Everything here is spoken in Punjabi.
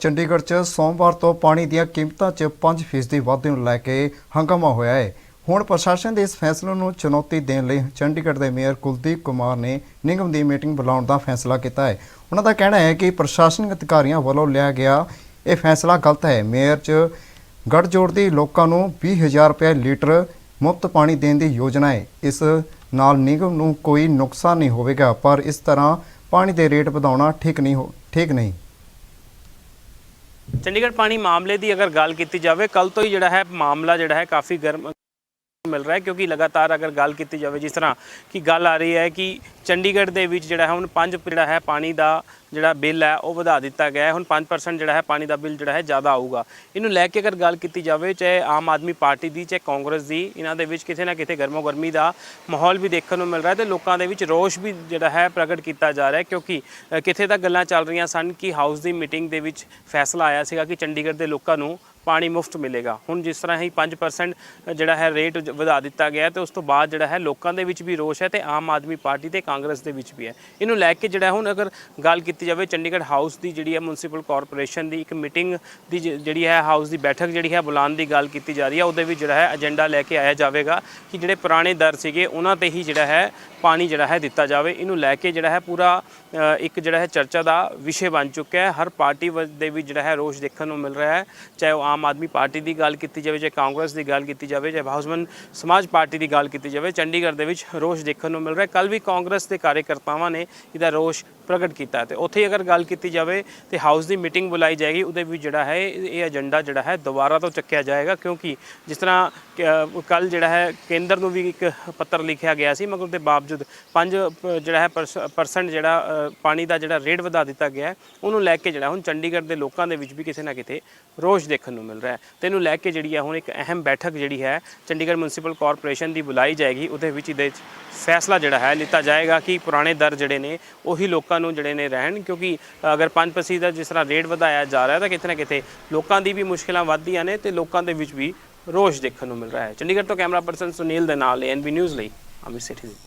ਚੰਡੀਗੜ੍ਹ 'ਚ ਸੋਮਵਾਰ ਤੋਂ ਪਾਣੀ ਦੀਆਂ ਕੀਮਤਾਂ 'ਚ 5% ਵਾਧੇ ਨੂੰ ਲੈ ਕੇ ਹੰਗਾਮਾ ਹੋਇਆ ਹੈ ਹੁਣ ਪ੍ਰਸ਼ਾਸਨ ਦੇ ਇਸ ਫੈਸਲੇ ਨੂੰ ਚੁਣੌਤੀ ਦੇਣ ਲਈ ਚੰਡੀਗੜ੍ਹ ਦੇ ਮੇਅਰ ਕੁਲਦੀਪ ਕੁਮਾਰ ਨੇ ਨਿਗਮ ਦੀ ਮੀਟਿੰਗ ਬੁਲਾਉਣ ਦਾ ਫੈਸਲਾ ਕੀਤਾ ਹੈ ਉਹਨਾਂ ਦਾ ਕਹਿਣਾ ਹੈ ਕਿ ਪ੍ਰਸ਼ਾਸਨਿਕ ਅਧਿਕਾਰੀਆਂ ਵੱਲੋਂ ਲਿਆ ਗਿਆ ਇਹ ਫੈਸਲਾ ਗਲਤ ਹੈ। ਮੇਅਰ 'ਚ ਗੱਠਜੋੜ ਦੀ ਲੋਕਾਂ ਨੂੰ 20000 ਰੁਪਏ ਲੀਟਰ ਮੁਫਤ ਪਾਣੀ ਦੇਣ ਦੀ ਯੋਜਨਾ ਹੈ ਇਸ ਨਾਲ ਨਿਗਮ ਨੂੰ ਕੋਈ ਨੁਕਸਾਨ ਨਹੀਂ ਹੋਵੇਗਾ, ਪਰ ਇਸ ਤਰ੍ਹਾਂ ਪਾਣੀ ਦੇ ਰੇਟ ਵਧਾਉਣਾ ਠੀਕ ਨਹੀਂ ਹੋ ਠੀਕ ਨਹੀਂ। ਚੰਡੀਗੜ੍ਹ ਪਾਣੀ ਮਾਮਲੇ ਦੀ ਅਗਰ ਗੱਲ ਕੀਤੀ ਜਾਵੇ ਕੱਲ ਤੋਂ ਹੀ ਜਿਹੜਾ ਹੈ ਮਾਮਲਾ ਜਿਹੜਾ ਹੈ ਕਾਫੀ ਗਰਮ ਮਿਲ ਰਿਹਾ ਕਿਉਂਕਿ ਲਗਾਤਾਰ ਅਗਰ ਗੱਲ ਕੀਤੀ ਜਾਵੇ ਜਿਸ ਤਰ੍ਹਾਂ ਕਿ ਗੱਲ ਆ ਰਹੀ ਹੈ ਕਿ ਚੰਡੀਗੜ੍ਹ ਦੇ ਵਿੱਚ ਜਿਹੜਾ ਹੈ ਹੁਣ 5 ਜਿਹੜਾ ਹੈ ਪਾਣੀ ਦਾ ਜਿਹੜਾ ਬਿੱਲ ਹੈ ਉਹ ਵਧਾ ਦਿੱਤਾ ਗਿਆ ਹੈ। ਹੁਣ 5% ਜਿਹੜਾ ਹੈ ਪਾਣੀ ਦਾ ਬਿੱਲ ਜਿਹੜਾ ਹੈ ਜ਼ਿਆਦਾ ਆਊਗਾ। ਇਹਨੂੰ ਲੈ ਕੇ ਅਗਰ ਗੱਲ ਕੀਤੀ ਜਾਵੇ ਚਾਹੇ ਆਮ ਆਦਮੀ ਪਾਰਟੀ ਦੀ ਚਾਹੇ ਕਾਂਗਰਸ ਦੀ ਇਹਨਾਂ ਦੇ ਵਿੱਚ ਕਿਤੇ ਨਾ ਕਿਤੇ ਗਰਮੋ ਗਰਮੀ ਦਾ ਮਾਹੌਲ ਵੀ ਦੇਖਣ ਨੂੰ ਮਿਲ ਰਿਹਾ ਹੈ ਤੇ ਲੋਕਾਂ ਦੇ ਵਿੱਚ ਰੋਸ਼ ਵੀ ਜਿਹੜਾ ਹੈ ਪ੍ਰਗਟ ਕੀਤਾ ਜਾ ਰਿਹਾ ਕਿਉਂਕਿ ਅ, ਕਿਤੇ ਤੱਕ ਗੱਲਾਂ ਚੱਲ ਰਹੀਆਂ ਸਨ ਕਿ ਹਾਊਸ ਦੀ ਮੀਟਿੰਗ ਦੇ ਵਿੱਚ ਫੈਸਲਾ ਆਇਆ ਸੀਗਾ ਕਿ ਚੰਡੀਗੜ੍ਹ ਦੇ ਲੋਕਾਂ ਨੂੰ ਪਾਣੀ ਮੁਫਤ ਮਿਲੇਗਾ। ਹੁਣ ਜਿਸ ਤਰ੍ਹਾਂ ਹੀ 5% ਜਿਹੜਾ ਹੈ ਰੇਟ ਵਧਾ ਦਿੱਤਾ ਗਿਆ ਹੈ ਤੇ ਉਸ ਤੋਂ ਬਾਅਦ ਜਿਹੜਾ ਹੈ ਲੋਕਾਂ ਦੇ ਵਿੱਚ ਵੀ ਰੋਸ਼ ਹੈ ਤੇ ਆਮ ਆਦਮੀ ਪਾਰਟੀ ਤੇ ਕਾਂਗਰਸ ਦੇ ਵਿੱਚ ਵੀ ਹੈ। ਇਹਨੂੰ ਲੈ ਕੇ ਜਿਹੜਾ ਹੁਣ ਅਗਰ ਗੱਲ ਕੀਤੀ ਜਾਵੇ ਚੰਡੀਗੜ੍ਹ ਹਾਊਸ ਦੀ ਜਿਹੜੀ ਹੈ ਮਿਊਨਿਸਪਲ ਕਾਰਪੋਰੇਸ਼ਨ ਦੀ ਇੱਕ ਮੀਟਿੰਗ ਦੀ ਜਿਹੜੀ ਹੈ ਹਾਊਸ ਦੀ ਬੈਠਕ ਜਿਹੜੀ ਹੈ ਬੁਲਾਉਣ ਦੀ ਗੱਲ ਕੀਤੀ ਜਾ ਰਹੀ ਹੈ, ਉਹਦੇ ਵਿੱਚ ਜਿਹੜਾ ਹੈ ਏਜੰਡਾ ਲੈ ਕੇ ਆਇਆ ਜਾਵੇਗਾ ਕਿ ਜਿਹੜੇ ਪੁਰਾਣੇ ਦਰ ਸੀਗੇ ਉਹਨਾਂ ਤੇ ਹੀ ਜਿਹੜਾ ਹੈ ਪਾਣੀ ਜਿਹੜਾ ਹੈ ਦਿੱਤਾ ਜਾਵੇ। ਇਹਨੂੰ ਲੈ ਕੇ ਜਿਹੜਾ ਹੈ ਪੂਰਾ ਇੱਕ ਜਿਹੜਾ ਹੈ ਚਰਚਾ ਦਾ ਵਿਸ਼ੇ ਬਣ ਚੁੱਕਾ ਹੈ। ਹਰ ਪਾਰਟੀ ਵ- ਦੇ ਵਿੱਚ ਜਿਹੜਾ ਹੈ ਰੋਸ਼ ਦੇਖਣ ਨੂੰ ਮਿਲ ਰਿਹਾ ਹੈ। ਚਾਹੇ ਉਹ ਆਮ ਆਦਮੀ ਪਾਰਟੀ ਦੀ ਗੱਲ ਕੀਤੀ ਜਾਵੇ ਚਾਹੇ ਕਾਂਗਰਸ ਦੀ ਗੱਲ ਕੀਤੀ ਜਾਵੇ ਚਾਹੇ ਬਹੁਜਨ ਸਮਾਜ ਪਾਰਟੀ ਦੀ ਗੱਲ ਕੀਤੀ ਜਾਵੇ, ਚੰਡੀਗੜ੍ਹ ਦੇ ਵਿੱਚ ਰੋਸ਼ ਦੇਖਣ ਨੂੰ ਮਿਲ ਰਿਹਾ ਕੱਲ ਵੀ ਕਾਂਗਰਸ ਦੇ ਕਾਰਜਕਰਤਾਵਾਂ ਨੇ ਇਹਦਾ ਰੋਸ਼ ਪ੍ਰਗਟ ਕੀਤਾ ਤੇ ਉੱਥੇ ਹੀ ਅਗਰ ਗੱਲ ਕੀਤੀ ਜਾਵੇ ਤੇ ਹਾਊਸ ਦੀ ਮੀਟਿੰਗ ਬੁਲਾਈ ਜਾਏਗੀ। ਉਹਦੇ ਵਿੱਚ ਜਿਹੜਾ ਹੈ, ਇਹ ਇਹ ਏਜੰਡਾ ਜਿਹੜਾ ਹੈ ਦੁਬਾਰਾ ਤੋਂ ਚੱਕਿਆ ਜਾਏਗਾ। ਕਿਉਂਕਿ ਜਿਸ ਤਰ੍ਹਾਂ ਕੱਲ ਜਿਹੜਾ ਹੈ ਕੇਂਦਰ ਨੂੰ ਵੀ ਇੱਕ ਪੱਤਰ ਲਿਖਿਆ ਗਿਆ ਸੀ, ਮਗਰ ਉਹਦੇ ਬਾਵਜੂਦ 5 ਜਿਹੜਾ ਹੈ ਪਰਸੈਂਟ ਜਿਹੜਾ ਪਾਣੀ ਦਾ ਜਿਹੜਾ ਰੇਟ ਵਧਾ ਦਿੱਤਾ ਗਿਆ ਹੈ, ਉਹਨੂੰ ਲੈ ਕੇ ਜਿਹੜਾ ਹੁਣ ਚੰਡੀਗੜ੍ਹ ਦੇ ਲੋਕਾਂ ਦੇ ਵਿੱਚ ਵੀ ਕਿਸੇ ਨਾ ਕਿਤੇ ਰੋਸ਼ ਦੇਖਣ ਨੂੰ ਮਿਲ ਰਿਹਾ ਹੈ। ਤੇ ਇਹਨੂੰ ਲੈ ਕੇ ਜਿਹੜੀ ਹੈ ਹੁਣ ਇੱਕ ਅਹਿਮ ਬੈਠਕ ਜਿਹੜੀ ਹੈ, ਚੰਡੀਗੜ੍ਹ ਮਿਊਨਿਸਪਲ ਕਾਰਪੋਰੇਸ਼ਨ ਦੀ ਬੁਲਾਈ ਜਾਏਗੀ। ਉਹਦੇ ਵਿੱਚ ਇਹਦੇ 'ਚ ਫੈਸਲਾ ਜਿਹੜਾ ਹੈ ਲਿੱਤਾ ਜਾਏਗਾ ਕਿ ਪੁਰਾਣੇ ਦਰ ਜਿਹੜੇ ਨੇ, ਉਹੀ ਲੋਕਾਂ ਨੂੰ ਜਿਹੜੇ ਨੇ ਰਹਿਣ। ਕਿਉਂਕਿ ਅਗਰ 5% ਦਾ ਜਿਸ ਤਰ੍ਹਾਂ ਰੇਟ ਵਧਾਇਆ ਜਾ ਰਿਹਾ ਤਾਂ ਕਿਤੇ ਨਾ ਕਿਤੇ ਲੋਕਾਂ ਦੀ ਵੀ ਮੁਸ਼ਕਲਾਂ ਵੱਧਦੀਆਂ ਨੇ ਤੇ ਲੋਕਾਂ ਦੇ ਵਿੱਚ ਵੀ ਰੋਸ਼ ਦੇਖਣ ਨੂੰ ਮਿਲ ਰਿਹਾ ਹੈ। ਚੰਡੀਗੜ੍ਹ ਤੋਂ ਕੈਮਰਾ ਪਰਸਨ ਸੁਨੀਲ ਦੇ ਨਾਲ ਐਨਬੀ ਨਿਊਜ਼ ਲਈ ਅਮਿਤ ਸੇਠੀ ਦੀ